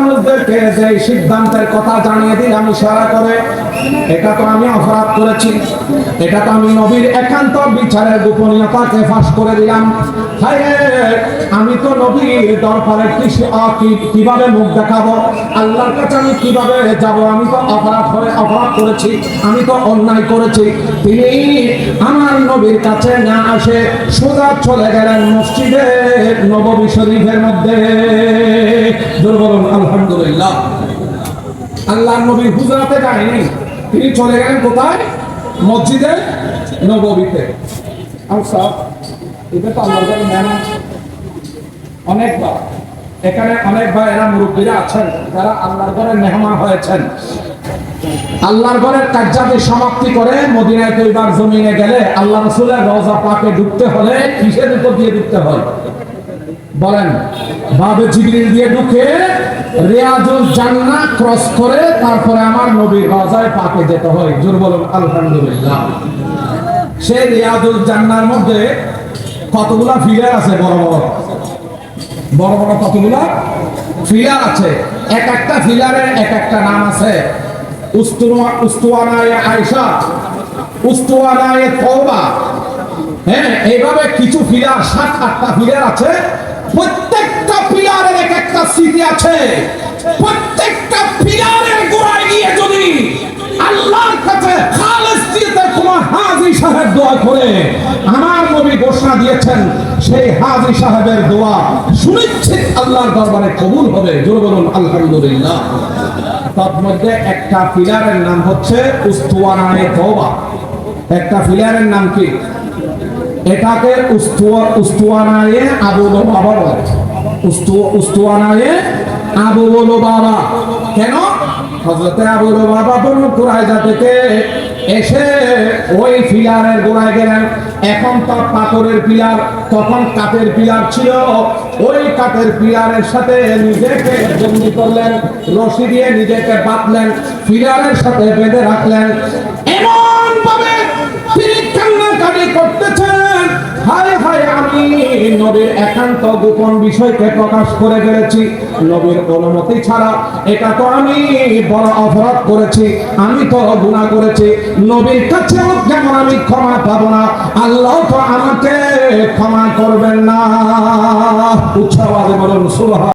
মানুষদেরকে যে সিদ্ধান্তের কথা জানিয়ে দিলাম ইশারা করে, এটা তো আমি অপরাধ করেছি, এটা তো আমি নবীর একান্ত বিচারের গোপনীয়তাকে ফাঁস করে দিলাম। আমি তো নবীর দরবারে কীভাবে মুখ দেখাবো? আল্লাহর কাছে আমি কীভাবে যাব? আমি তো অপরাধ করে অপরাধ করেছি, আমি তো অন্যায় করেছি। তিনি আমার নবীর কাছে না আসে সোজা চলে গেলেন মসজিদে, নববী শরীফের মধ্যে। আলহামদুলিল্লাহ। আল্লাহ নবী হুজরাতে যায়নি, তিনি চলে গেলেন কোথায়? মসজিদে নববীতে। এটা তো আল্লাহর ঘরে মেহমান অনেকবার এখানে মুরব্বীরা আছেন আল্লাহর ঘরে মেহমান হয়েছেন। আল্লাহর ঘরের কার্যাদি সমাপ্তি করে মদিনায় তৈবার জমিনে গেলে আল্লাহ রসুলের রওজা পাকে ঢুকতে হলে কিসের উপর দিয়ে ঢুকতে হয়? বলেন, বাবে জিবরিল দিয়ে ঢুকে রিয়াজুল জান্নাহ ক্রস করে তারপরে আমার নবীর রওজায় পাকে যেতে হয়। জোর বলুন, আলহামদুলিল্লাহ। সেই রিয়াজুল জান্নার মধ্যে কতগুলা ফিলার আছে? বড় বড়। বড় বড় কতগুলা? ফিলার আছে। এক একটা ফিলারের এক একটা নাম আছে। উস্তুয়া উস্তুয়ানায়ে আয়েশা, উস্তুয়ানায়ে তওবা। হ্যাঁ এইভাবে কিছু ফিলার সাত, আটটা ফিলার আছে। প্রত্যেকটা পিলারের এক একটা স্মৃতি আছে। প্রত্যেকটা পিলারের গোড়ায় গিয়ে যদি আল্লাহর কাছে সেই হাজি সাহেবের দোয়া আল্লাহর কবুল হবে। তার মধ্যে একটা পিলারের নাম হচ্ছে একটা নাম কি? এটাকে উস্তুয়ানায়ে বাবা বলে। উস্তুয়ানায়ে বাবা কেন? হজরতে বাবা বনু কুরাইজা থেকে এসে ওই গোড়ায় গেলেন। এখন তো পাথরের পিলার, তখন কাঠের পিলার ছিল। ওই কাঠের পিলারের সাথে নিজেকে বন্দি করলেন, রশি দিয়ে নিজেকে বাঁধলেন, পিলারের সাথে বেঁধে রাখলেন। এমন ভাবে আমি নবীর একান্ত গোপন বিষয়কে প্রকাশ করে ফেলেছি। নবীর অনুমতি ছাড়া এটা তো আমি বড় অপরাধ করেছি, আমি তো গুণা করেছি। নবীর কাছে যেমন আমি ক্ষমা পাবো না, আল্লাহ তো আমাকে ক্ষমা করবেন না। উচ্চ বলুন, সুবহান